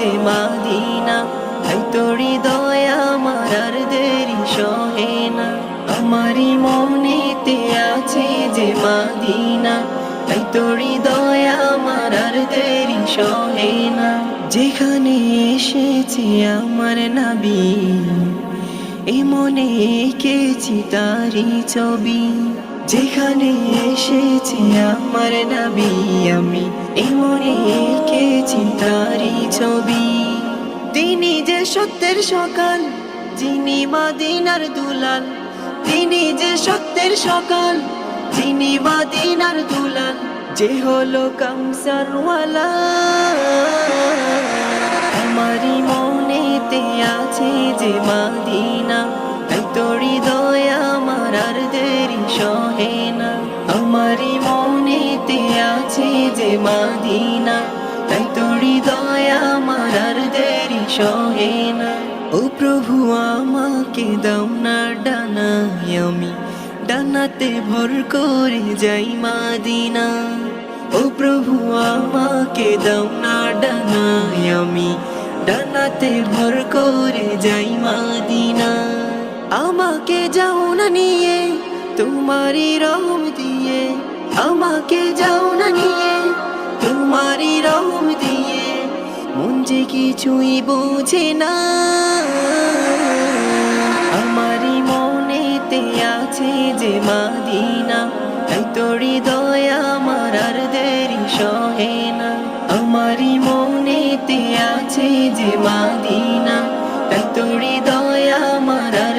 যে মাদিনা তাই তো হৃদয় আমার আর দেরি সহে না। আমারই মনেতে আছে যে মাদিনা তাই তো হৃদয় আমার আর দেরি সহে না। যেখানে এসেছে আমার নাবি, এ মনে এঁকেছি তারি ছবি। যেখানে এসেছে আমার নাবি, আমি এ মনে এঁকেছি তারি ছবি। তিনি যে সত্যের সকাল, যিনি মাদিনার দুলাল। তিনি যে সত্যের সকাল, যিনি মাদিনার দুলাল। যে হলো কামসারওয়ালা আমারই মনেতে আছে যে মাদিনা মনেতে আছে যে মাদিনা, তাই তো হৃদয় আমার আর দেরি সহে না। ও প্রভু, আমাকে দাও না ডানায় আমি, ডানাতে ভর করে যাই মাদিনা। ও প্রভু, আমাকে দাও না ডানায় আমি, ডানাতে ভর করে যাই মাদিনা। আমাকে যাও না নিয়ে, তোমারই রহম দিয়ে আমাকে যাও না নিয়ে তোমারই রহম দিয়ে মন যে কিছুই বোঝে না। আমারই মনেতে আছে যে মাদিনা, তাই তো হৃদয় আমার আর দেরি সহে না। আমারই মনেতে আছে যে মাদিনা, তাই তো হৃদয় আমার আর